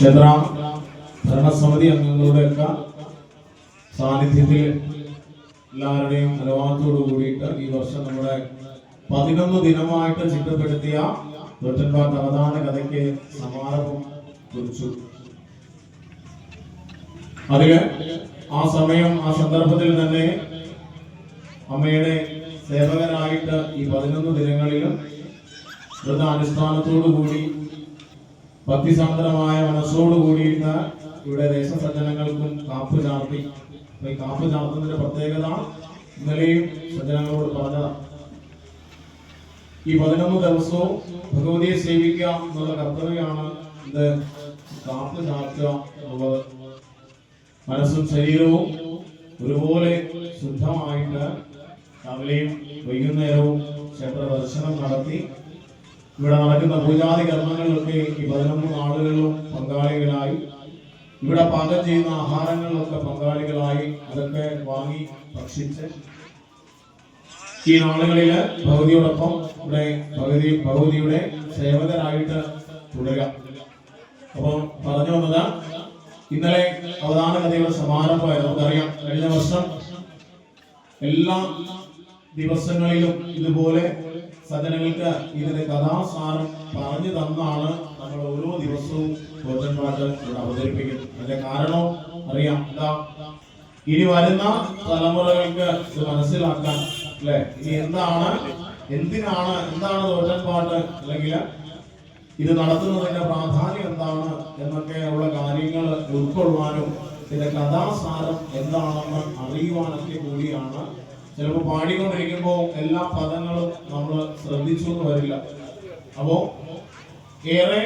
ക്ഷേത്ര ഭരണസമിതി അംഗങ്ങളുടെയൊക്കെ സാന്നിധ്യത്തിൽ എല്ലാവരുടെയും അനുവാദത്തോടു കൂടിയിട്ട് ഈ വർഷം നമ്മുടെ പതിനൊന്ന് ദിനമായിട്ട് ചിട്ടപ്പെടുത്തിയ തൊറ്റൻപാട്ട് അവതാന കഥയ്ക്ക് സമാരംഭം കുറിച്ചു. അതിൽ ആ സമയം ആ സന്ദർഭത്തിൽ തന്നെ അമ്മയുടെ സേവകനായിട്ട് ഈ പതിനൊന്ന് ദിനങ്ങളിലും വ്രതാനുഷ്ഠാനത്തോടു കൂടി ഭക്തിസാന്ദ്രമായ മനസ്സോട് കൂടിയിരുന്ന ഇവിടെ ദേശസജ്ജനങ്ങൾക്കും കാപ്പ് ചാർത്തി. ഈ കാപ്പ് ചാർത്തുന്നതിന്റെ പ്രത്യേകത ഇന്നലെയും സജ്ജനങ്ങളോട് പറഞ്ഞതാണ്. ഈ പതിനൊന്ന് ദിവസവും ഭഗവതിയെ സേവിക്കുക എന്നുള്ള കർത്തവ്യമാണ് ഇത് കാപ്പ് ചാർത്തുക എന്നുള്ളത്. മനസ്സും ശരീരവും ഒരുപോലെ ശുദ്ധമായിട്ട് രാവിലെയും വൈകുന്നേരവും ക്ഷേത്ര ദർശനം നടത്തി ഇവിടെ നടക്കുന്ന പൂജാതി കർമ്മങ്ങളിലൊക്കെ ഈ പതിനൊന്ന് ആളുകളും പങ്കാളികളായി. ഇവിടെ പാകം ചെയ്യുന്ന ആഹാരങ്ങളിലൊക്കെ പങ്കാളികളായി അതൊക്കെ വാങ്ങി ഭക്ഷിച്ച് ഈ നാളുകളിൽ ഭഗവതിയോടൊപ്പം ഇവിടെ ഭഗവതി ഭഗവതിയുടെ സേവകരായിട്ട് തുടരുക അപ്പൊ പറഞ്ഞു വന്നത് ഇന്നലെ അവതാന കഥയുടെ സമാരംഭമായിരുന്നു. നമുക്കറിയാം കഴിഞ്ഞ വർഷം എല്ലാ ദിവസങ്ങളിലും ഇതുപോലെ സജ്ജനങ്ങൾക്ക് ഇതിന്റെ കഥാസാരം പറഞ്ഞു തന്നാണ് നമ്മൾ ഓരോ ദിവസവും അവതരിപ്പിക്കുന്നത്. അതിന്റെ കാരണം അറിയാം. എന്താ? ഇനി വരുന്ന തലമുറകൾക്ക് ഇത് മനസ്സിലാക്കാൻ അല്ലെ? ഇനി എന്താണ് എന്തിനാണ് എന്താണ് തോറ്റൻപാട്ട് അല്ലെങ്കിൽ ഇത് നടത്തുന്നതിന്റെ പ്രാധാന്യം എന്താണ്? എന്നൊക്കെ ഉള്ള കാര്യങ്ങൾ ഉൾക്കൊള്ളുവാനും ഇതിന്റെ കഥാസാരം എന്താണെന്ന് അറിയുവാനൊക്കെ കൂടിയാണ് ചിലപ്പോൾ പാടിക്കൊണ്ടിരിക്കുമ്പോൾ എല്ലാ പദങ്ങളും നമ്മൾ ശ്രദ്ധിച്ചൊന്നും വരില്ല. അപ്പോ ഏറെ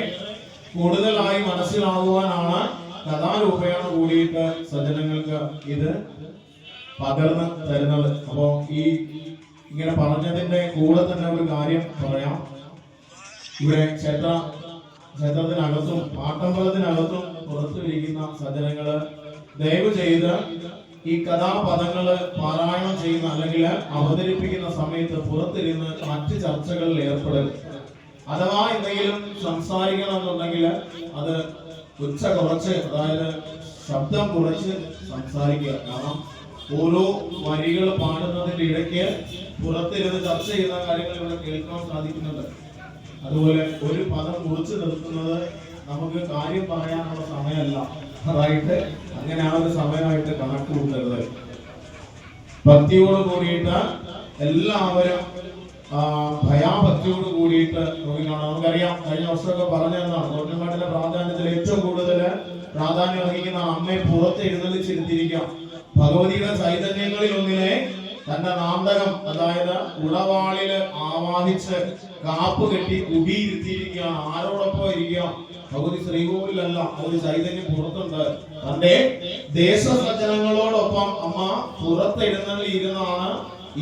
കൂടുതലായി മനസ്സിലാകുവാനാണ് കഥാരൂപേണ കൂടിയിട്ട് സജ്ജനങ്ങൾക്ക് ഇത് പകർന്ന് തരുന്നത്. അപ്പോ ഈ ഇങ്ങനെ പറഞ്ഞതിന്റെ കൂടെ തന്നെ ഒരു കാര്യം പറയാം. ഇവിടെ ക്ഷേത്ര ക്ഷേത്രത്തിനകത്തും പാട്ടമ്പലത്തിനകത്തും പുറത്തു ഇരിക്കുന്ന സജ്ജനങ്ങൾ ദയവ് ചെയ്ത് ഈ കഥാപദങ്ങൾ പാരായണം ചെയ്യുന്ന അല്ലെങ്കിൽ അവതരിപ്പിക്കുന്ന സമയത്ത് പുറത്തിരുന്ന് മറ്റ് ചർച്ചകളിൽ ഏർപ്പെടരുത്. അഥവാ എന്തെങ്കിലും സംസാരിക്കണം എന്നുണ്ടെങ്കിൽ അത് ഉച്ച കുറച്ച് അതായത് ശബ്ദം കുറച്ച് സംസാരിക്കുക. കാരണം ഓരോ വരികൾ പാടുന്നതിന്റെ ഇടയ്ക്ക് പുറത്തിരുന്ന് ചർച്ച ചെയ്യുന്ന കാര്യങ്ങൾ ഇവിടെ കേൾക്കാൻ സാധിക്കുന്നുണ്ട്. അതുപോലെ ഒരു പദം കുറിച്ച് നിർത്തുന്നത് നമുക്ക് കാര്യം പറയാനുള്ള സമയമല്ല. അതായിട്ട് അങ്ങനെ ആ ഒരു സമയമായിട്ട് കണക്ക് കൂട്ടരുത് ഭക്തിയോട് കൂടിയിട്ട് എല്ലാവരും ഭയാഭക്തിയോട് കൂടിയിട്ട് നോക്കിക്കാണാം. നമുക്കറിയാം കഴിഞ്ഞ വർഷമൊക്കെ പറഞ്ഞതാണ് തോറ്റമ്പാട്ടിന്റെ പ്രാധാന്യത്തിൽ ഏറ്റവും കൂടുതൽ പ്രാധാന്യം അർഹിക്കുന്ന അമ്മയെ പുറത്ത് എഴുന്നള്ളിച്ചിരുത്തിയിരിക്കാം. ഭഗവതിയുടെ ചൈതന്യങ്ങളിൽ ഒന്നിനെ തന്റെ നാന്തകം അതായത് ഉളവാളിൽ ആവാഹിച്ച് കാപ്പ് കെട്ടി കുടിയിരുത്തിയിരിക്കുക ആരോടൊപ്പം ഇരിക്കുക. ഭഗവതി ശ്രീകോവിലല്ല പകുതി ചൈതന്യം പുറത്തുണ്ട്. തന്റെ ദേശസജ്ജനങ്ങളോടൊപ്പം അമ്മ പുറത്തെഴുന്നള്ളി ഇരുന്നാണ്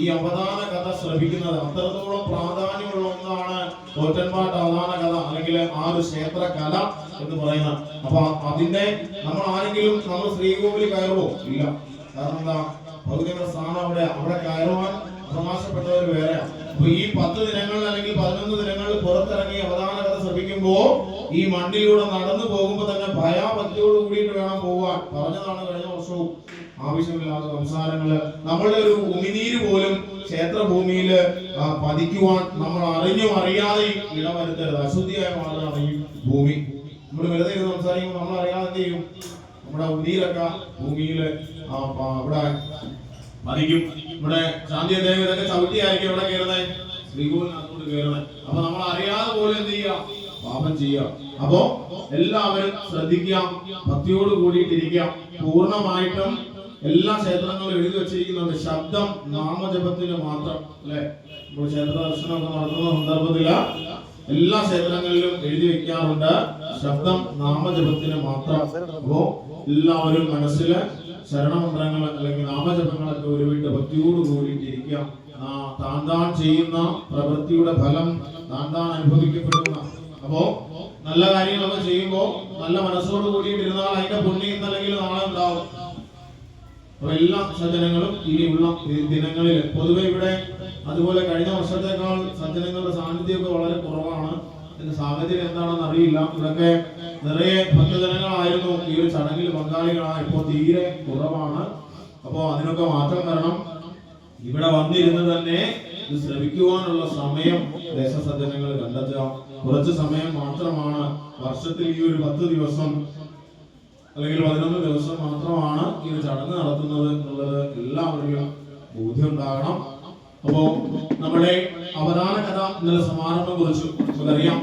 ഈ അവതാന കഥ ശ്രമിക്കുന്നത് അത്രത്തോളം പ്രാധാന്യമുള്ള ഒന്നാണ് തോറ്റൻപാട്ട് അവതാന കഥ അല്ലെങ്കിൽ ആ ഒരു ക്ഷേത്ര കല എന്ന് പറയുന്നത്. അപ്പൊ അതിന്റെ നമ്മൾ ആരെങ്കിലും നമ്മൾ ശ്രീകോവിൽ കയറുമോ ഇല്ല. കാരണം എന്താ? ഭൗതിക സ്ഥാനം അവിടെ അവിടെ കയറുവാൻ അവകാശപ്പെട്ടവർ വേറെയാണ്. ഈ പത്ത് ദിനങ്ങളിൽ അല്ലെങ്കിൽ പതിനൊന്ന് ദിനങ്ങളിൽ പുറത്തിറങ്ങി അവതാന കഥ ശ്രമിക്കുമ്പോ ഈ മണ്ണിലൂടെ നടന്നു പോകുമ്പോ തന്നെ ഭയാഭക്തിയോട് കൂടിയിട്ട് വേണം പോവാൻ. പറഞ്ഞതാണ് കഴിഞ്ഞ വർഷവും ആവശ്യമില്ലാത്ത സംസാരങ്ങൾ. നമ്മളുടെ ഒരു ഉമിനീര് പോലും ക്ഷേത്രഭൂമിയിൽ ആ, പതിക്കുവാൻ നമ്മൾ അറിഞ്ഞും അറിയാതെയും ഇടവരുത്തരുത്. അശുദ്ധിയായ മാറുകയാണ് ഈ ഭൂമി. നമ്മൾ വെറുതെ ഇരുന്ന് സംസാരിക്കുമ്പോൾ നമ്മൾ അറിയാതെ ചെയ്യും? നമ്മുടെ ഉമിനീരൊക്കെ ഭൂമിയിൽ അവിടെ പതിക്കും ഇവിടെ ശാന്തി ദേവി ഇതൊക്കെ ചവിട്ടിയായിരിക്കും ഇവിടെ കയറുന്നത് ശ്രീകോവിനകത്തോട് കയറുന്നത് അപ്പൊ നമ്മൾ അറിയാതെ പോലും എന്ത് ചെയ്യുക പാപം ചെയ്യാം. അപ്പോ എല്ലാവരും ശ്രദ്ധിക്കാം ഭക്തിയോട് കൂടിയിട്ടിരിക്കാം പൂർണമായിട്ടും എല്ലാ ക്ഷേത്രങ്ങളും എഴുതി വെച്ചിരിക്കുന്നുണ്ട്. ശബ്ദം നാമജപത്തിന് മാത്രം. അല്ലെ? ഇപ്പോൾ ക്ഷേത്ര ദർശനമൊക്കെ നടത്തുന്ന സന്ദർഭത്തിൽ എല്ലാ ക്ഷേത്രങ്ങളിലും എഴുതി വെക്കാറുണ്ട്. ശബ്ദം നാമജപത്തിന് മാത്രം. അപ്പോ എല്ലാവരും മനസ്സിൽ ശരണമന്ത്രങ്ങൾ അല്ലെങ്കിൽ നാമജപങ്ങളൊക്കെ ഒരുവിട്ട് ഭക്തിയോട് കൂടിയിട്ടിരിക്കുക. താൻ താൻ ചെയ്യുന്ന പ്രവൃത്തിയുടെ ഫലം താൻ താൻ അനുഭവിക്കപ്പെടുന്ന. അപ്പോ നല്ല കാര്യങ്ങളൊക്കെ ചെയ്യുമ്പോൾ നല്ല മനസ്സോട് കൂടിയിട്ടിരുന്നാൽ അതിന്റെ പുണ്യം ഇന്നല്ലെങ്കിൽ നാളെ ഉണ്ടാവും. അപ്പൊ എല്ലാ സജ്ജനങ്ങളും ഇനിയുള്ള ദിനങ്ങളിൽ പൊതുവെ ഇവിടെ അതുപോലെ കഴിഞ്ഞ വർഷത്തേക്കാൾ സജ്ജനങ്ങളുടെ സാന്നിധ്യമൊക്കെ വളരെ കുറവാണ്. ഇതിന്റെ സാഹചര്യം എന്താണെന്ന് അറിയില്ല. ഇവിടൊക്കെ നിറയെ ഭക്തജനങ്ങളായിരുന്നു ഈ ഒരു ചടങ്ങിൽ പങ്കാളികളാണ് ഇപ്പോൾ തീരെ കുറവാണ്. അപ്പോ അതിനൊക്കെ മാറ്റം വരണം. ഇവിടെ വന്നിരുന്ന് തന്നെ ഇത് ശ്രമിക്കുവാനുള്ള സമയം ദേശസജ്ജനങ്ങൾ കണ്ടെത്തുക. കുറച്ച് സമയം മാത്രമാണ്. വർഷത്തിൽ ഈ ഒരു പത്ത് ദിവസം അല്ലെങ്കിൽ പതിനൊന്ന് ദിവസം മാത്രമാണ് ഈ ഒരു ചടങ്ങ് നടത്തുന്നത് എന്നുള്ളത് എല്ലാവരുടെയും ബോധ്യം ഉണ്ടാകണം അപ്പോ നമ്മുടെ അവതാന കഥ എന്നുള്ള സമാരംഭം കുറിച്ചു. നമുക്കറിയാം.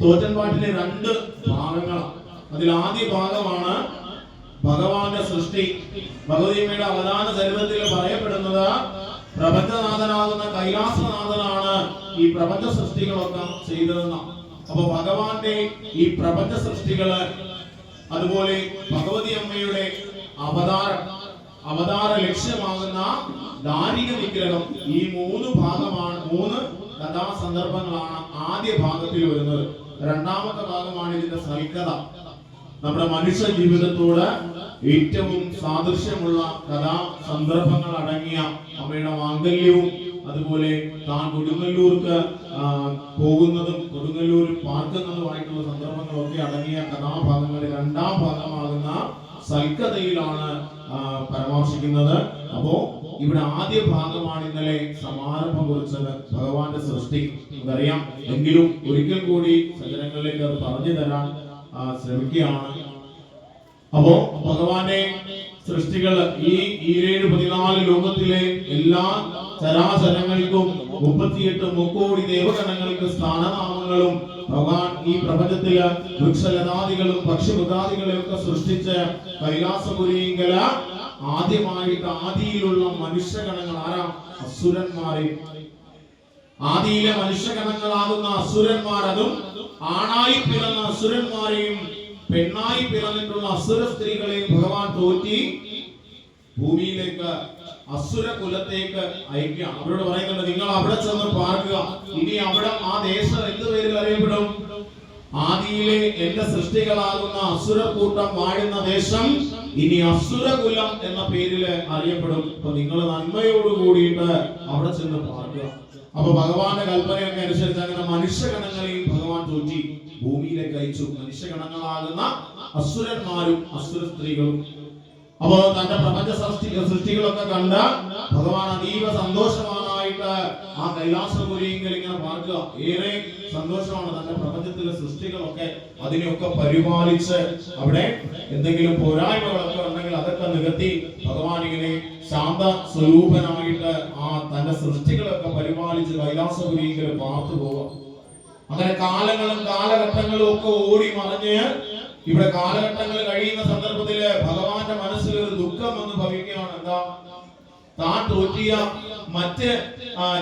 തോറ്റൻപാട്ടിലെ രണ്ട് ഭാഗങ്ങളാണ് അതിൽ ആദ്യ ഭാഗമാണ് ഭഗവാന്റെ സൃഷ്ടി. ഭഗവതിയമ്മയുടെ അവതാന ചരിത്രത്തിൽ പറയപ്പെടുന്നത് പ്രപഞ്ചനാഥനാകുന്ന കൈലാസനാഥനാണ് ഈ പ്രപഞ്ച സൃഷ്ടികളൊക്കെ ചെയ്തതെന്നാണ് അപ്പൊ ഭഗവാന്റെ ഈ പ്രപഞ്ച സൃഷ്ടികൾ അതുപോലെ ഭഗവതി അമ്മയുടെ അവതാരം അവതാര ലക്ഷ്യമാകുന്ന ദാരിക വിഗ്രഹം ഈ മൂന്ന് ഭാഗമാണ് മൂന്ന് കഥാസന്ദർഭങ്ങളാണ് ആദ്യ ഭാഗത്തിൽ വരുന്നത്. രണ്ടാമത്തെ ഭാഗമാണ് ഇതിന്റെ സൽക്കഥ. നമ്മുടെ മനുഷ്യ ജീവിതത്തോട് ഏറ്റവും സാദൃശ്യമുള്ള കഥാ സന്ദർഭങ്ങൾ അടങ്ങിയ അമ്മയുടെ മാംഗല്യവും അതുപോലെ താൻ കൊടുങ്ങല്ലൂർക്ക് പോകുന്നതും കൊടുങ്ങല്ലൂർ പാർക്കുന്നതുമായിട്ടുള്ള സന്ദർഭങ്ങളൊക്കെ അടങ്ങിയ കഥാഭാഗങ്ങളുടെ രണ്ടാം ഭാഗമാകുന്ന സൽക്കഥയിലാണ് പരാമർശിക്കുന്നത്. അപ്പോ ഇവിടെ ആദ്യ ഭാഗമാണ് ഇന്നലെ സമാരംഭം കുറിച്ചത് ഭഗവാന്റെ സൃഷ്ടി. അറിയാം എങ്കിലും ഒരിക്കൽ കൂടി സജനങ്ങളിലേക്ക് അത് പറഞ്ഞു തരാൻ ശ്രമിക്കുകയാണ്. അപ്പോ ഭഗവാന്റെ സൃഷ്ടികൾ ഈ ഈരേഴ് പതിനാല് ലോകത്തിലെ എല്ലാ ചരാചരങ്ങൾക്കും മുപ്പത്തിയെട്ട് മുക്കോടി ദേവഗണങ്ങൾക്ക് സ്ഥാനനാമങ്ങളും ഭഗവാൻ ഈ പ്രപഞ്ചത്തിൽ വൃക്ഷലതാദികളും പക്ഷിമൃഗാദികളെ ഒക്കെ സൃഷ്ടിച്ച് കൈലാസപുരിങ്കല ആദ്യമായിട്ട് ആദിയിലുള്ള മനുഷ്യഗണങ്ങൾ ആരാ? അസുരന്മാരെ. ആദിയിലെ മനുഷ്യഗണങ്ങളാകുന്ന അസുരന്മാർ അതും ആണായി പിറന്ന അസുരന്മാരെയും പെണ്ണായി പിറന്നിട്ടുള്ള അസുര സ്ത്രീകളെയും ഭഗവാൻ തോറ്റി ഭൂമിയിലേക്ക് അസുര കുലത്തേക്ക് അയക്കുക. അവരോട് പറയുന്നുണ്ട് നിങ്ങൾ അവിടെ ചെന്ന് പാർക്കുക. ഇനി അവിടെ ആ ദേശം എന്ത് പേരിൽ അറിയപ്പെടും? ആദിയിലെ എന്റെ സൃഷ്ടികളാകുന്ന അസുര കൂട്ടം വാഴുന്ന ദേശം ഇനി അസുരകുലം എന്ന പേരിൽ അറിയപ്പെടും. അപ്പൊ നിങ്ങൾ നന്മയോട് കൂടിയിട്ട് അവിടെ ചെന്ന് പാർക്കുക അപ്പൊ ഭഗവാന്റെ കൽപ്പനയൊക്കെ അനുസരിച്ച് അങ്ങനെ മനുഷ്യഗണങ്ങളെയും ഭഗവാൻ തോറ്റി ഭൂമിയിലേക്ക് അയച്ചു. മനുഷ്യഗണങ്ങളാകുന്ന അസുരന്മാരും അസുര സ്ത്രീകളും. അപ്പോ തന്റെ പ്രപഞ്ച സൃഷ്ടി സൃഷ്ടികളൊക്കെ കണ്ട് ഭഗവാൻ അതീവ സന്തോഷവാനായിട്ട് ആ കൈലാസപുരിയെങ്കിൽ ഇങ്ങനെ പാർക്കുക. ഏറെ സന്തോഷമാണ് തന്റെ പ്രപഞ്ചത്തിലെ സൃഷ്ടികളൊക്കെ അതിനെയൊക്കെ പരിപാലിച്ച് അവിടെ എന്തെങ്കിലും പോരായ്മകളൊക്കെ ഉണ്ടെങ്കിൽ അതൊക്കെ നികത്തി ഭഗവാൻ ഇങ്ങനെ ശാന്ത സ്വരൂപനായിട്ട് ആ തന്റെ സൃഷ്ടികളൊക്കെ പരിപാലിച്ച് കൈലാസപുരിയെങ്കിൽ പാർത്തു പോവുക. അങ്ങനെ കാലങ്ങളും കാലഘട്ടങ്ങളും ഒക്കെ ഓടി മറിഞ്ഞ് ഇവിടെ കാലഘട്ടങ്ങൾ കഴിയുന്ന സന്ദർഭത്തിൽ ഭഗവാന്റെ മനസ്സിൽ ഒരു ദുഃഖം വന്ന് ഭവിക്കുകയാണ്. എന്താ? താൻ തോറ്റിയ മറ്റ്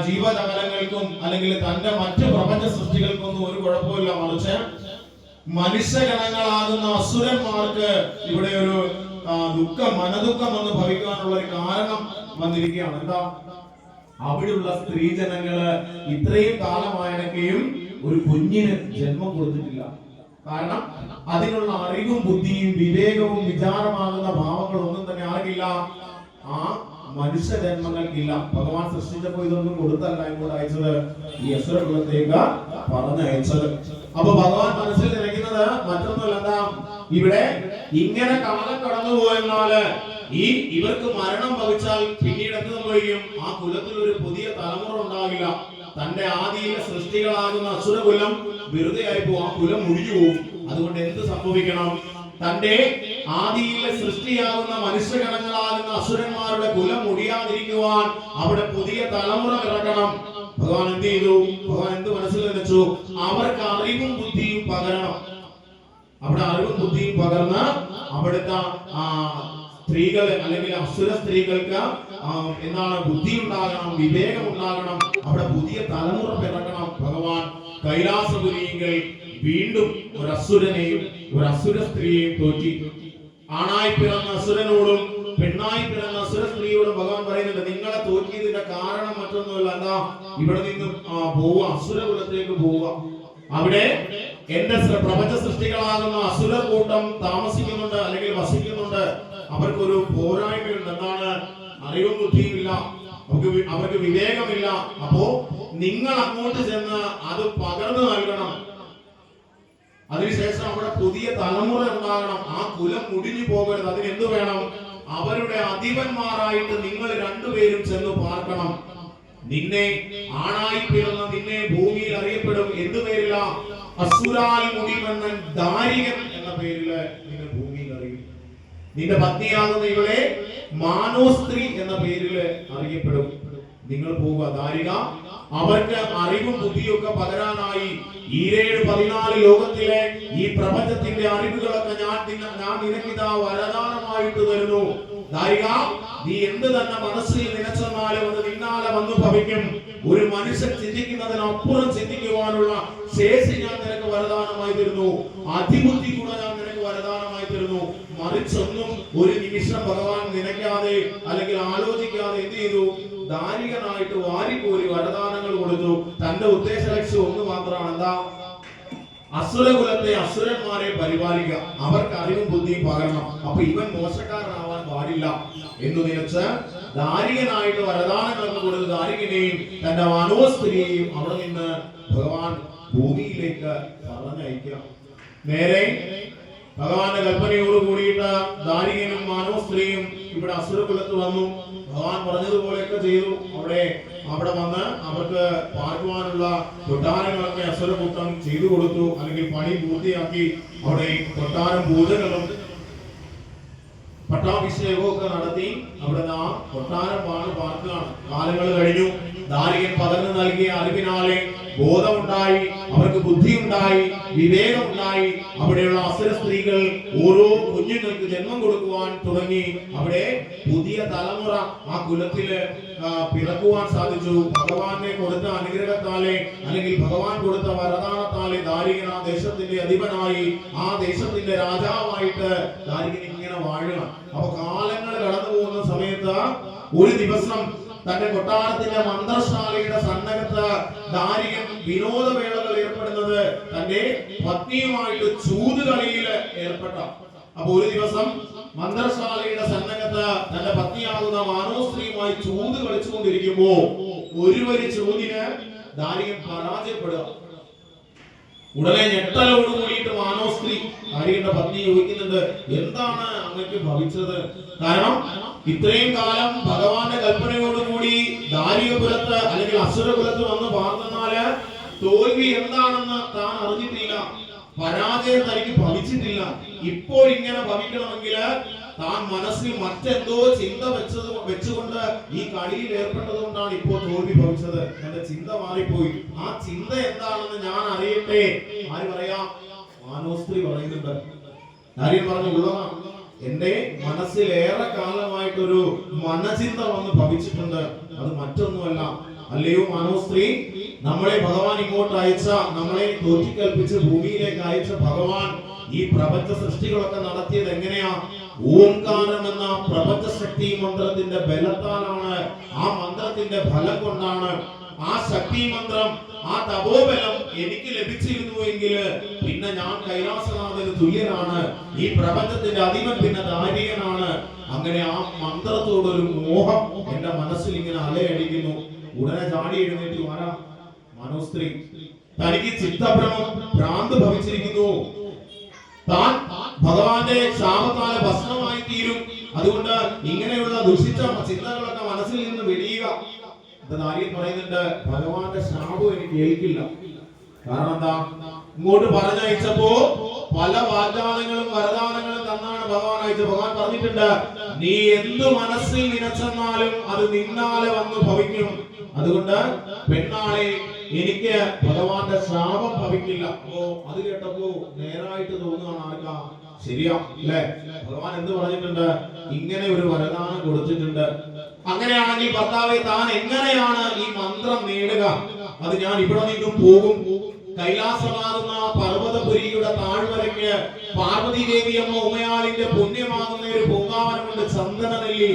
ജീവജാലങ്ങൾക്കും അല്ലെങ്കിൽ തന്റെ മറ്റ് പ്രപഞ്ച സൃഷ്ടികൾക്കൊന്നും ഒരു കുഴപ്പമില്ല മറിച്ച് മനുഷ്യഗണങ്ങളാകുന്ന അസുരന്മാർക്ക് ഇവിടെ ഒരു ദുഃഖം മനദുഃഖം വന്ന് ഭവിക്കാനുള്ള ഒരു കാരണം വന്നിരിക്കുകയാണ്. എന്താ? അവിടെയുള്ള സ്ത്രീജനങ്ങൾ ഇത്രയും കാലമായണക്കെയും ഒരു കുഞ്ഞിന് ജന്മം കൊടുത്തിട്ടില്ല. കാരണം അതിനുള്ള അറിവും ബുദ്ധിയും വിവേകവും വിചാരമാകുന്ന ഭാവങ്ങളൊന്നും തന്നെ ആർക്കില്ല. ആ മനുഷ്യ ജന്മങ്ങൾക്കില്ല ഭഗവാൻ സൃഷ്ടിച്ചപ്പോ ഇതൊന്നും കൊടുത്തല്ല ഇങ്ങോട്ട് അയച്ചത് ഈ അസുര കുലത്തേക്ക് പറഞ്ഞയച്ചത്. അപ്പൊ ഭഗവാൻ മനസ്സിൽ നിലയ്ക്കുന്നത് മറ്റൊന്നുമല്ല എന്താ? ഇവിടെ ഇങ്ങനെ കമലം കടന്നു പോയെന്നാൽ ഈ ഇവർക്ക് മരണം ഭവിച്ചാൽ പിന്നീട് എന്ത് സംഭവിക്കും? ആ കുലത്തിൽ ഒരു പുതിയ തലമുറ ഉണ്ടാകില്ല. തന്റെ ആദിയിലെ സൃഷ്ടികളാകുന്ന അസുരകുലം വെറുതെ ആയി പോകും ആ കുലം മുടിഞ്ഞു പോകും അതുകൊണ്ട് എന്ത് സംഭവിക്കണം? തന്റെ ആദിയിലെ സൃഷ്ടിയാകുന്ന മനുഷ്യഗണങ്ങളാകുന്ന അസുരന്മാരുടെ കുലം മുടിയാതിരിക്കുവാൻ അവിടെ പുതിയ തലമുറ ഇറക്കണം ഭഗവാൻ എന്ത് ചെയ്തു? ഭഗവാൻ എന്ത് മനസ്സിൽ വെച്ചു? അവർക്ക് അറിവും ബുദ്ധിയും പകരണം. അവിടെ അറിവും ബുദ്ധിയും പകർന്ന് അവിടുത്തെ ആ സ്ത്രീകൾ അല്ലെങ്കിൽ അസുര സ്ത്രീകൾക്ക് എന്താണ് ബുദ്ധി ഉണ്ടാകണം വിവേകം ഉണ്ടാകണം അവിടെ പുതിയ തലമുറ പിറക്കണം. ഭഗവാൻ കൈലാസപുരിയെങ്കിൽ വീണ്ടും ഒരു അസുരനെയും ഒരു അസുര സ്ത്രീയെയും തോറ്റി. ആണായി പിറന്ന അസുരനോടും പെണ്ണായി പിറന്ന അസുര സ്ത്രീയോടും ഭഗവാൻ പറയുന്നുണ്ട് നിങ്ങളെ തോറ്റിയതിന്റെ കാരണം മറ്റൊന്നുമല്ല. എന്താ? ഇവിടെ നിന്ന് ആ, പോവുക. അസുരകുലത്തിലേക്ക് പോവുക. അവിടെ എന്റെ പ്രപഞ്ച സൃഷ്ടികളാകുന്ന അസുര കൂട്ടം താമസിക്കുന്നുണ്ട് അല്ലെങ്കിൽ വസിക്കുന്നുണ്ട്. അവർക്കൊരു പോരായ്മയുണ്ട്. എന്താണ്? അറിവും ബുദ്ധിയും ഇല്ല. അവർക്ക് അവർക്ക് വിവേകമില്ല. അപ്പോ നിങ്ങൾ അങ്ങോട്ട് ചെന്ന് അത് പകർന്നു നൽകണം. അതിനുശേഷം അവിടെ പുതിയ തലമുറ ഉണ്ടാകണം. ആ കുലം മുടിഞ്ഞു പോകരുത്. അതിന് എന്ത് വേണം? അവരുടെ അധിപന്മാരായിട്ട് നിങ്ങൾ രണ്ടുപേരും ചെന്ന് പാർക്കണം. നിന്നെ ആണായി പിറന്ന നിന്നെ ഭൂമിയിൽ അറിയപ്പെടും. എന്ത് പേരില്ല അസുരാൽ മുടിമന്നൻ ദാരികൻ എന്ന പേരിൽ നിന്നെ ഭൂമിയിൽ അറിയും. നിന്റെ പത്നിയാകുന്ന ഇവളെ മാനോസ്ത്രീ എന്ന പേരിൽ അറിയപ്പെടും. നിങ്ങൾ പോവുക ദാരിക. അവർക്ക് അറിവും ബുദ്ധിയൊക്കെ പകരാനായി ഈരേഴ് പതിനാല് ലോകത്തിലെ ഈ പ്രപഞ്ചത്തിന്റെ അറിവുകളൊക്കെ ഞാൻ ഞാൻ നിനക്കിതാ വരദാനമായിട്ട് തരുന്നു. ദാരിക നീ എന്ത് തന്നെ മനസ്സിൽ നിലച്ചെന്നാലും അത് നിന്നാലെ വന്നു ഭവിക്കും. ഒരു മനുഷ്യൻ ചിന്തിക്കുന്നതിനപ്പുറം ചിന്തിക്കുവാനുള്ള ശേഷി ഞാൻ നിനക്ക് വരദാനമായി തരുന്നു. അതിബുദ്ധി കൂടെ ഞാൻ നിനക്ക് വരദാനമായി തരുന്നു. മറിച്ചൊന്നും ഒരു നിമിഷം ഭഗവാൻ നിനക്കാതെ അല്ലെങ്കിൽ ആലോചിക്കാതെ എന്ത് ചെയ്തു? ദാരികനായിട്ട് വാരിക്കോരി വരദാനങ്ങൾ കൊടുത്തു. തന്റെ ഉദ്ദേശ ലക്ഷ്യം ഒന്ന് മാത്രമാണ് എന്താ? അസുരകുലത്തെ അസുരന്മാരെ പരിപാലിക്കുക. അവർക്ക് അറിവും ബുദ്ധിയും പകരണം. അപ്പൊ ഇവൻ മോശക്കാരനാവാൻ പാടില്ല എന്ന് നിലച്ച് ദാരികനായിട്ട് വരദാനങ്ങൾ കൊടുത്ത് ദാരികനെയും തന്റെ മനോസ്ത്രീയെയും അവിടെ നിന്ന് ഭഗവാൻ ഭൂമിയിലേക്ക് പറഞ്ഞയക്കുക. നേരെ ഭഗവാന്റെ കൽപ്പനയോട് കൂടിയിട്ട് ദാരികനും മാനവസ്ത്രീയും ഇവിടെ അസുരകുലത്ത് വന്നു. ഭഗവാൻ പറഞ്ഞതുപോലെയൊക്കെ ചെയ്തു. അവിടെ അവിടെ വന്ന് അവർക്ക് പാർക്കുവാനുള്ള കൊട്ടാരങ്ങളൊക്കെ അസുരപുത്രം ചെയ്തു കൊടുത്തു. അല്ലെങ്കിൽ പണി പൂർത്തിയാക്കി അവിടെ കൊട്ടാരം പൂജകളും പട്ടാഭിഷേകവും ഒക്കെ നടത്തി. അവിടെ ആ കൊട്ടാരം പാർക്കുകയാണ്. കാലങ്ങൾ കഴിഞ്ഞു. ദാരികൻ പകർന്നു നൽകിയ അറിവിനാലെ ബോധമുണ്ടായി അവർക്ക് ബുദ്ധിയുണ്ടായി വിവേകമുണ്ടായി അവിടെയുള്ള അസുര സ്ത്രീകൾ ഓരോ കുഞ്ഞുങ്ങൾക്ക് ജന്മം കൊടുക്കുവാൻ തുടങ്ങി അവിടെ പുതിയ തലമുറ ആ കുലത്തിൽ പിറക്കുവാൻ സാധിച്ചു. ഭഗവാനെ കൊടുത്ത അനുഗ്രഹത്താലെ അല്ലെങ്കിൽ ഭഗവാൻ കൊടുത്ത വരദാനത്താലെ ദാരികൻ ആ ദേശത്തിന്റെ അധിപനായി ആ ദേശത്തിന്റെ രാജാവായിട്ട് ദാരികൻ ഇങ്ങനെ വാഴുക അപ്പൊ കാലങ്ങൾ കടന്നു പോകുന്ന സമയത്ത് ഒരു ദിവസം തന്റെ കൊട്ടാരത്തിലെ മന്ത്രശാലയുടെ സന്നദ്ധ ദാരികൻ വിനോദവേളകൾ ഏർപ്പെടുന്നത് തന്റെ പത്നിയുമായിട്ട് ചൂതുകളിയിൽ ഏർപ്പെട്ട. അപ്പൊ ഒരു ദിവസം മന്ത്രശാലയുടെ സന്നദ്ധ തന്റെ പത്നിയാകുന്ന മാനോശ്രീയുമായി ചൂത് കളിച്ചുകൊണ്ടിരിക്കുമ്പോ ഒരു വരി ചൂതിന് ദാരികം പരാജയപ്പെടുക. ഉടനെ ഞെട്ടലോട് കൂടിയിട്ട് മാനോസ്ത്രീ ഭാര്യയുടെ പത്നി ചോദിക്കുന്നുണ്ട് എന്താണ് അങ്ങക്ക് ഭവിച്ചത്? കാരണം ഇത്രയും കാലം ഭഗവാന്റെ കൽപ്പനയോടുകൂടി ദാരികപുരത്ത് അല്ലെങ്കിൽ അസുരപുരത്ത് വന്ന് പാർന്നാൽ തോൽവി എന്താണെന്ന് താൻ അറിഞ്ഞിട്ടില്ല പരാജയം തനിക്ക് ഭവിച്ചിട്ടില്ല. ഇപ്പോൾ ഇങ്ങനെ ഭവിക്കണമെങ്കിൽ താൻ മനസ്സിൽ മറ്റെന്തോ ചിന്ത വെച്ചത് വെച്ചുകൊണ്ട് ഈ കളിയിൽ ഏർപ്പെട്ടത് കൊണ്ടാണ് ഇപ്പോൾ തോൽവി ഭവിച്ചത്. എന്റെ ചിന്ത മാറിപ്പോയി. ആ ചിന്ത എന്താണെന്ന് ഞാൻ അറിയട്ടെ. ആര് പറയാം? മാനോസ്ത്രീ പറയുന്നുണ്ട്. കാര്യം പറഞ്ഞു ഉള്ളതാണ് എന്റെ മനസ്സിൽ ഏറെ കാലമായിട്ടൊരു മനചിന്ത വന്ന് ഭവിച്ചിട്ടുണ്ട്. അത് മറ്റൊന്നുമല്ല. അല്ലയോ മാനോസ്ത്രീ? നമ്മളെ ഭഗവാൻ ഇങ്ങോട്ട് അയച്ച നമ്മളെ തോറ്റിക്കൽപ്പിച്ച് ഭൂമിയിലേക്ക് അയച്ച ഭഗവാൻ ഈ പ്രപഞ്ച സൃഷ്ടികളൊക്കെ നടത്തിയത് എങ്ങനെയാ? ഓംകാരം എന്ന പ്രപഞ്ച ശക്തി മന്ത്രത്തിന്റെ ബലത്താലാണ് ആ മന്ത്രത്തിന്റെ ഫലം കൊണ്ടാണ് ആ ശക്തി മന്ത്രം ആ തപോബലം എനിക്ക് ലഭിച്ചിരുന്നു എങ്കിൽ പിന്നെ ഞാൻ കൈലാസനാഥന് തുല്യനാണ്. ഈ പ്രപഞ്ചത്തിന്റെ അധിപൻ പിന്നെ ദാരികനാണ്. അങ്ങനെ ആ മന്ത്രത്തോടൊരു മോഹം എന്റെ മനസ്സിൽ ഇങ്ങനെ അലയടിക്കുന്നു. ഉടനെ ചാടി എഴുന്നേറ്റ്. ആരാ? മനോസ്ത്രീ. തനിക്ക് ചിത്തഭ്രമം ഭ്രാന്ത് ഭവിച്ചിരിക്കുന്നു. താൻ ഭഗവാന്റെ ക്ഷാമകാല ഭക്ഷണമായി തീരും. അതുകൊണ്ട് ഇങ്ങനെയുള്ള ദുഷിച്ച ചിന്തകളൊക്കെ മനസ്സിൽ നിന്ന് വെടിയുക. ഇത് നാരിയിൽ പറയുന്നുണ്ട് ഭഗവാന്റെ ശാപം എനിക്ക് ഏൽക്കില്ല കാരണം എന്താ? ഇങ്ങോട്ട് പറഞ്ഞയച്ചപ്പോ പല വാഗ്ദാനങ്ങളും വരദാനങ്ങളും തന്നാണ് ഭഗവാൻ അയച്ചത്. ഭഗവാൻ പറഞ്ഞിട്ടുണ്ട് നീ എന്ത് മനസ്സിൽ നിനച്ചെന്നാലും അത് നിന്നാലെ വന്ന് ഭവിക്കും. അതുകൊണ്ട് പെണ്ണാളെ എനിക്ക് ഭഗവാന്റെ ശാപം ഭവിക്കില്ല. അപ്പോ അത് കേട്ടപ്പോ നേരായിട്ട് തോന്നുകയാണ് ആർക്കാ? ശരിയാ അല്ലേ? ഭഗവാൻ എന്ത് പറഞ്ഞിട്ടുണ്ട്? ഇങ്ങനെ ഒരു വരദാനം കൊടുത്തിട്ടുണ്ട്. അങ്ങനെയാണെങ്കിൽ ഭർത്താവെ താൻ എങ്ങനെയാണ് ഈ മന്ത്രം നേടുക? അത് ഞാൻ ഇവിടെ നിന്നും പോകും. കൈലാസമാകുന്ന പർവതപുരിയുടെ താഴ്വരയ്ക്ക് പാർവതി ദേവി അമ്മ ഉമയാളിന്റെ പുണ്യമാകുന്ന ഒരു പൂങ്കാവനമുണ്ട് ചന്ദന നെല്ലി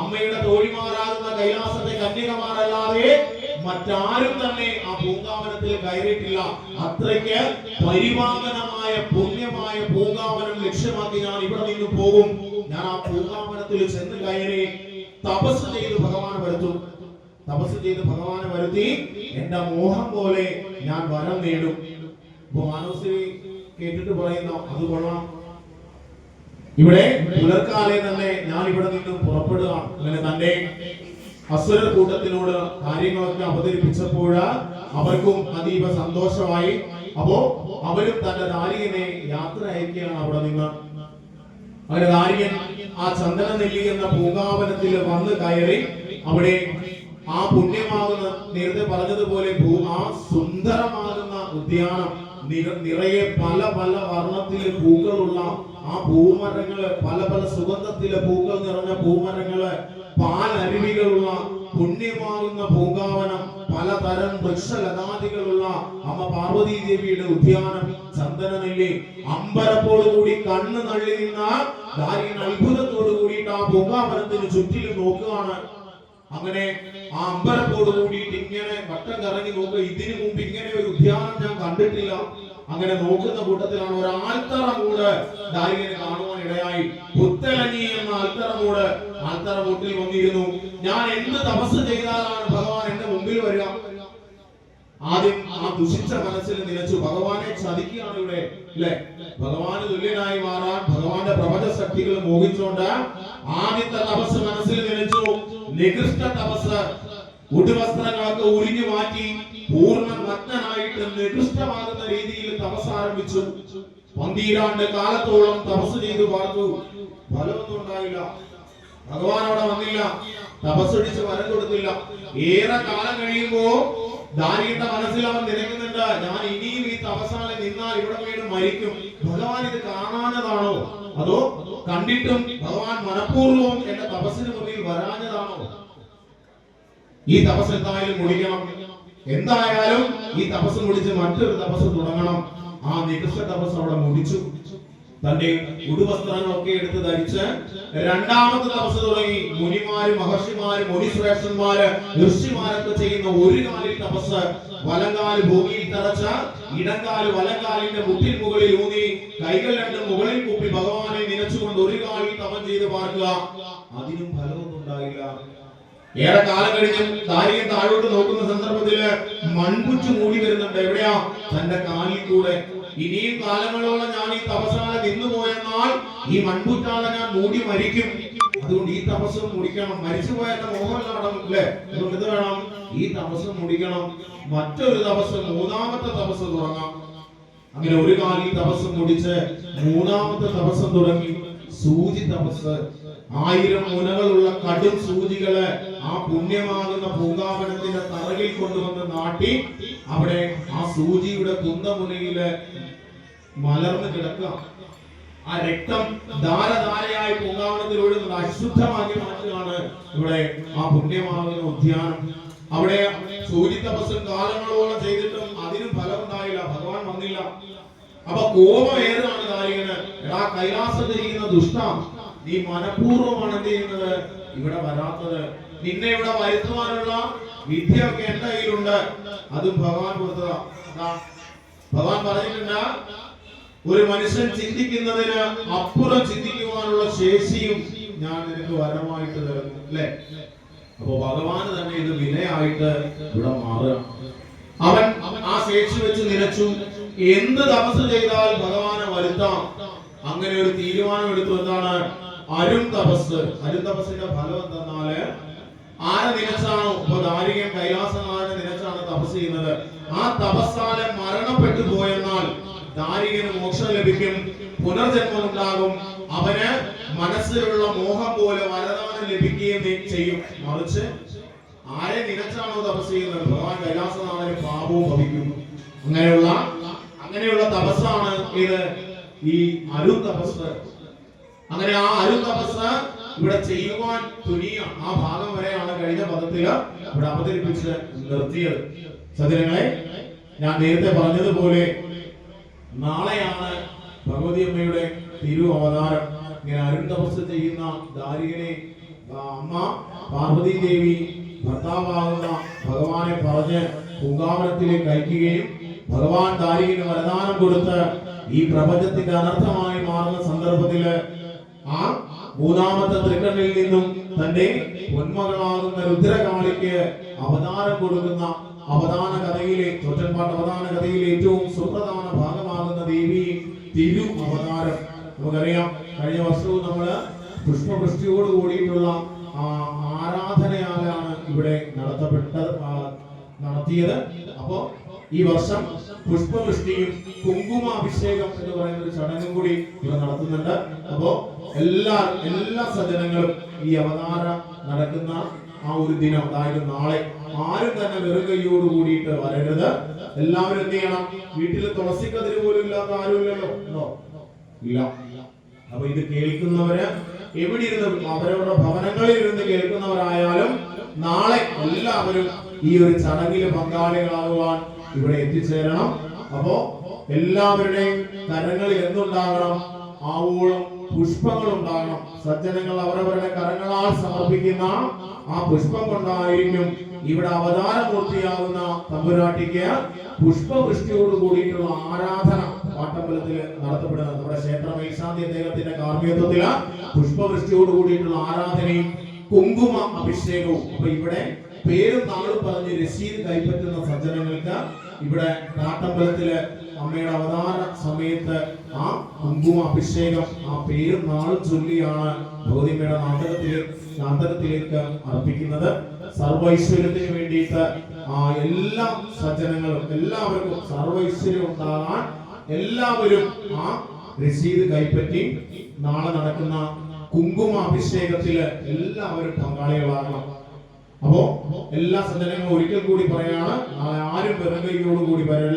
അമ്മയുടെ തോഴിമാരാകുന്ന കൈലാസത്തെ കന്യകമാരല്ലാതെ മറ്റാരും തന്നെ ആ പൂങ്കാവനത്തിൽ കയറിയിട്ടില്ല. അത്രയ്ക്ക് പരിവാഹനമായ പുണ്യമായ പൂങ്കാവനം ലക്ഷ്യമാക്കി ഞാൻ ഇവിടെ നിന്ന് പോകും. ഞാൻ ആ പൂങ്കാവനത്തിൽ ചെന്ന് കയറി തപസ് ചെയ്ത് ഭഗവാൻ വരുത്തും. തപസ് ചെയ്ത് ഭഗവാനെ വരുത്തി എന്റെ മോഹം പോലെ ഞാൻ വരം നേടും. ഇപ്പൊ മാനവശ്രീ കേട്ടിട്ട് പറയുന്ന അത് കൊള്ളാം. ഇവിടെ പുലർക്കാലെ തന്നെ ഞാൻ ഇവിടെ നിന്നും പുറപ്പെടുകയാണ്. അങ്ങനെ തന്റെ അസുര കൂട്ടത്തിനോട് കാര്യങ്ങളൊക്കെ അവതരിപ്പിച്ചപ്പോൾ അവർക്കും അതീവ സന്തോഷമായി. അപ്പോ അവരും തന്റെ ദാരികനെ യാത്ര അയക്കുകയാണ് അവിടെ നിന്ന്. അവരുടെ ദാരികൻ ആ ചന്ദന നെല്ലി എന്ന പൂങ്കാവനത്തിൽ വന്ന് കയറി അവിടെ ആ പുണ്യമാകുന്ന നേരത്തെ പറഞ്ഞതുപോലെ ആ സുന്ദരമാകുന്ന ഉദ്യാനം നിറയെ പല പല വർണത്തിലെ പൂക്കളുള്ള ആ പൂമരങ്ങൾ പല പല സുഗന്ധത്തിലെ പൂക്കൾ നിറഞ്ഞ പൂമരങ്ങൾ പാലരുവികളുള്ള പുണ്യമാകുന്ന പൂങ്കാവനം പലതരം വൃക്ഷലതാദികളുള്ള അമ്മ പാർവതി ദേവിയുടെ ഉദ്യാനം ചന്ദനനെല്ലി അമ്പരപ്പോടുകൂടി കണ്ണ് നള്ളി നിന്ന ദാരികൻ അത്ഭുതത്തോടു കൂടിയിട്ട് ആ പൂങ്കാവനത്തിന് ചുറ്റിലും നോക്കുകയാണ്. അങ്ങനെ ആ അമ്പലത്തോട് കൂടിയിട്ട് ഇങ്ങനെ വട്ടം കറങ്ങി നോക്കുക. ഇതിനു മുമ്പ് ഇങ്ങനെ ഒരു ഉദ്യാനം ഞാൻ കണ്ടിട്ടില്ല. അങ്ങനെ നോക്കുന്ന കൂട്ടത്തിലാണ് ഒരു ആൽത്തറ മൂട് ദാരികന് കാണുവാൻ ഇടയായി. പുത്തലങ്ങി എന്ന ആൽത്തറ മൂട് ആൽത്തറ മൂട്ടിൽ വന്നിരുന്നു. ഞാൻ എന്ത് തപസ് ചെയ്താലാണ് ഭഗവാൻ എന്റെ മുമ്പിൽ വരിക? ആദ്യം ആ ദുഷിച്ച മനസ്സിൽ നിലച്ചു ഭഗവാനെ ചതിക്കുകയാണ് ഇവിടെ അല്ലെ? ഭഗവാന് തുല്യനായി മാറാൻ ഭഗവാന്റെ പ്രപഞ്ച ശക്തികൾ മോഹിച്ചുകൊണ്ട് ആദ്യത്തെ തപസ് മനസ്സിൽ നിലച്ചു നികൃഷ്ട തപസ് ഉടുവസ്ത്രങ്ങളൊക്കെ ഉരിഞ്ഞു മാറ്റി പൂർണ നഗ്നനായിട്ട് നികൃഷ്ടമാകുന്ന രീതിയിൽ തപസ് ആരംഭിച്ചു പന്തീരാണ്ട് കാലത്തോളം തപസ് ചെയ്തു പാർത്തു. ഫലമൊന്നും ഉണ്ടായില്ല ഭഗവാൻ അവിടെ വന്നില്ല. തപസ്സടിച്ച് വരം കൊടുത്തില്ല. ഏറെ കാലം കഴിയുമ്പോ ദാരിയുടെ മനസ്സിൽ അവൻ നിരക്കുന്നുണ്ട് ഞാൻ ഇനിയും ഈ തപസ്സാലെ നിന്നാൽ ഇവിടെ വീണ് മരിക്കും. ഭഗവാൻ ഇത് കാണാഞ്ഞതാണോ? അതോ കണ്ടിട്ടും ഭഗവാൻ മനഃപൂർവം എന്റെ തപസ്സിന് മുന്നിൽ വരാഞ്ഞതാണോ? ഈ തപസ് എന്തായാലും മുടിക്കണം. എന്തായാലും ഈ തപസ് മുടിച്ച് മറ്റൊരു തപസ് തുടങ്ങണം. ആ നികൃഷ്ട തപസ് അവിടെ മുടിച്ചു. തന്റെ ഉടുവസ്ത്രങ്ങളൊക്കെ എടുത്ത് ധരിച്ച് രണ്ടാമത്തെ തപസ് തുടങ്ങി. മുനിമാര് മഹർഷിമാര് മുനിശ്രേഷ്ഠന്മാര് ഋഷിമാരൊക്കെ ചെയ്യുന്ന ഒരു കാലിൽ തപസ് വലങ്കാൽ ഭൂമിയിൽ തറച്ച ഇടങ്കാൽ വലങ്കാലിന്റെ മുട്ടിൽ മുകളിൽ ഊന്നി. കൈകൾ രണ്ടും മുകളിൽ കൂപ്പി ഭഗവാനെ നിലച്ചുകൊണ്ട് ഒരു കാലിൽ തപം ചെയ്ത് പാർക്കുക. അതിനും ഫലമൊന്നും ഉണ്ടായില്ല. ഏറെ കാലം കഴിഞ്ഞ് താരിയെ താഴോട്ട് നോക്കുന്ന സന്ദർഭത്തിൽ മൺപുച്ചു മൂടി വരുന്നുണ്ട്. എവിടെയാ? തന്റെ കാലിൽ കൂടെ. ഇനിയും കാലങ്ങളോളം ഞാൻ ഈ തപസ്സാല നിന്നു പോയെന്നാൽ ഈ മൺപുറ്റാല ഞാൻ മൂടി മരിക്കും. അതുകൊണ്ട് ഈ തപസ്സും മുടിക്കണം. മരിച്ചുപോയ എന്റെ മോഹമല്ല നടന്നില്ലേ അതുകൊണ്ട് ഇത് വേണം? ഈ തപസ്സും മുടിക്കണം. മറ്റൊരു തപസ് മൂന്നാമത്തെ തപസ് തുടങ്ങാം. അങ്ങനെ ഒരു കാലിൽ തപസ് മുടിച്ച് മൂന്നാമത്തെ തപസ്സം തുടങ്ങി. സൂചി തപസ് ആയിരം മുനകളുള്ള കടും സൂചികൾ ആ പുണ്യമാകുന്ന പൂങ്കാവനത്തിന്റെ തറകിൽ കൊണ്ടുവന്ന് നാട്ടി അവിടെ ആ സൂചിയുടെ കുന്തമുനയിൽ മലർന്ന് കിടക്കുക. ആ രക്തം ധാരധാരയായി പൂങ്കാവനത്തിൽ ഒഴുകുന്നത് അശുദ്ധമാക്കി മാറ്റുകയാണ് ഇവിടെ ആ പുണ്യമാകുന്ന ഉദ്യാനം. അവിടെ സൂചി തപസ്സും കാലങ്ങളോളം ചെയ്തിട്ടും അതിനും ഫലം ഉണ്ടായില്ല ഭഗവാൻ വന്നില്ല. അപ്പൊ കോപം ഏതാണ് കാര്യങ്ങൾ എടാ കൈലാസത്തിരിക്കുന്ന ദുഷ്ട നീ മനഃപൂർവമാണ് എന്ത് ചെയ്യുന്നത്? ഇവിടെ വരാത്തത്. നിന്നെ ഇവിടെ വരുത്തുവാനുള്ള വിദ്യയൊക്കെ എന്റെ കയ്യിലുണ്ട്. അത് ഭഗവാൻ കൊടുത്തതാ. ഭഗവാൻ പറഞ്ഞിട്ടുണ്ട് ഒരു മനുഷ്യൻ ചിന്തിക്കുന്നതിന് അപ്പുറം ചിന്തിക്കുവാനുള്ള ശേഷിയും ഞാൻ നിനക്ക് വരമായിട്ട് തരുന്നു അല്ലെ? അപ്പൊ ഭഗവാൻ തന്നെ ഇത് വിനയായിട്ട് ഇവിടെ മാറുക അവൻ ആ ശേഷി വെച്ച് നിലച്ചു. എന്ത് തപസ് ചെയ്താൽ ഭഗവാനെ വരുത്താം? അങ്ങനെ ഒരു തീരുമാനം എടുത്തു. എന്താണ്? അരും തപസ്. അരും തപസ്സിന്റെ ഫലം എന്തെന്നാൽ ആരെ നിലച്ചാണോ ഇപ്പൊ ദാരികൻ കൈലാസനാഥനെ നിലച്ചാണ് തപസ് ചെയ്യുന്നത്. ആ തപസ്സാലെ മരണപ്പെട്ടു പോയെന്നാൽ ദാരികന് മോക്ഷം ലഭിക്കും പുനർജന്മം ഉണ്ടാകും. അവന് മനസ്സിലുള്ള മോഹം പോലെ വരദാനം ലഭിക്കുകയും ചെയ്യും. മറിച്ച് ആരെ നിലച്ചാണോ തപസ് ചെയ്യുന്നത്? ഭഗവാൻ കൈലാസനാഥന് പാപവും ഭവിക്കുന്നു. അങ്ങനെയുള്ള അങ്ങനെയുള്ള തപസ്സാണ് ഇത് ഈ അരു തപസ്. അങ്ങനെ ആ അരു തപസ് ഇവിടെ ചെയ്യുവാൻ തുനിയ ആ ഭാഗം വരെയാണ് കഴിഞ്ഞ പദത്തിൽ ഇവിടെ അവതരിപ്പിച്ച് നിർത്തിയത്. സജ്ജനങ്ങളെ ഞാൻ നേരത്തെ പറഞ്ഞതുപോലെ നാളെയാണ് ഭഗവതി അമ്മയുടെ തിരു അവതാരം ഇങ്ങനെ അരുൺ തപസ് ചെയ്യുന്ന ദാരികനെ അമ്മ പാർവതി ദേവി ഭർത്താവാകുന്ന ഭഗവാനെ പറഞ്ഞ് പൂങ്കാവനത്തിലേക്ക് അയക്കുകയും ഭഗവാൻ ദാരികന് വരദാനം കൊടുത്ത് ഈ പ്രപഞ്ചത്തിന്റെ അനർത്ഥമായി മാറുന്ന സന്ദർഭത്തിൽ ആ മൂന്നാമത്തെ തൃക്കണ്ണിൽ നിന്നും തന്റെ പൊന്മകളാകുന്ന രുദ്രകാളിക്ക് അവതാരം കൊടുക്കുന്ന അവതാന കഥയിലെ തൊറ്റൻപാട്ട് അവതാന കഥയിലെ ഏറ്റവും സുപ്രധാന ഭാഗമാകുന്ന ദേവി തിരു അവതാരം. നമുക്കറിയാം കഴിഞ്ഞ വർഷവും നമ്മൾ പുഷ്പവൃഷ്ടിയോട് കൂടിയിട്ടുള്ള ആരാധനയാലാണ് ഇവിടെ നടത്തപ്പെട്ട നടത്തിയത്. അപ്പോ ഈ വർഷം പുഷ്പവൃഷ്ടിയും കുങ്കുമാഭിഷേകം എന്ന് പറയുന്ന ഒരു ചടങ്ങും കൂടി ഇവിടെ നടത്തുന്നുണ്ട്. അപ്പോ എല്ലാ എല്ലാ സജ്ജനങ്ങളും ഈ അവതാര നടക്കുന്ന ആ ഒരു ദിനം അതായത് നാളെ ആരും തന്നെ വെറുകയ്യോട് കൂടിയിട്ട് വരരുത്. എല്ലാവരും എന്ത് ചെയ്യണം? വീട്ടിൽ തുളസിക്കതിര് പോലും ഇല്ലാത്ത ആരുമില്ലല്ലോ ഉണ്ടോ? ഇല്ല. അപ്പൊ ഇത് കേൾക്കുന്നവര് എവിടെ ഇരുന്ന് അവരവരുടെ ഭവനങ്ങളിൽ ഇരുന്ന് കേൾക്കുന്നവരായാലും നാളെ എല്ലാവരും ഈ ഒരു ചടങ്ങിൽ പങ്കാളികളാകുവാൻ ഇവിടെ എത്തിച്ചേരണം. അപ്പോ എല്ലാവരുടെയും കരങ്ങൾ എന്തുണ്ടാകണം? ആവോളം പുഷ്പങ്ങൾ ഉണ്ടാകണം സജ്ജനങ്ങൾ അവരവരുടെ കരങ്ങളാൽ സമർപ്പിക്കുന്ന ആ പുഷ്പം കൊണ്ടായിരിക്കും ഇവിടെ അവതാരമൂർത്തിയാകുന്ന തമ്പുരാട്ടിക്ക് പുഷ്പവൃഷ്ടിയോട് കൂടിയിട്ടുള്ള ആരാധന പാട്ടമ്പലത്തിൽ നടത്തപ്പെടുന്നത്. നമ്മുടെ ക്ഷേത്ര മേശാന്തി അദ്ദേഹത്തിന്റെ കാർമ്മികത്വത്തിൽ പുഷ്പവൃഷ്ടിയോട് കൂടിയിട്ടുള്ള ആരാധനയും കുങ്കുമ അഭിഷേകവും. അപ്പൊ ഇവിടെ പേരും നമ്മൾ പറഞ്ഞ് രസീത് കൈപ്പറ്റുന്ന സജ്ജനങ്ങൾക്ക് ഇവിടെ കാട്ടമ്പലത്തിൽ അമ്മയുടെ അവതാര സമയത്ത് ആ കുങ്കുമ അഭിഷേകം ആ പേരും നാളും ചൊല്ലിയാണ് ഭഗവതിയമ്മയുടെ നാടകത്തിലേക്ക് നാടകത്തിലേക്ക് അർപ്പിക്കുന്നത്. സർവൈശ്വര്യത്തിന് വേണ്ടിയിട്ട് ആ എല്ലാ സജ്ജനങ്ങളും എല്ലാവർക്കും സർവൈശ്വര്യം ഉണ്ടാകാൻ എല്ലാവരും ആ രസീത് കൈപ്പറ്റി നാളെ നടക്കുന്ന കുങ്കുമ അഭിഷേകത്തിൽ എല്ലാവരും പങ്കാളികളാകണം. അപ്പോ എല്ലാ സജ്ജനങ്ങളും ഒരിക്കൽ കൂടി പറയാണ് ആരും വെറും കൈയോട് കൂടി വരരുത്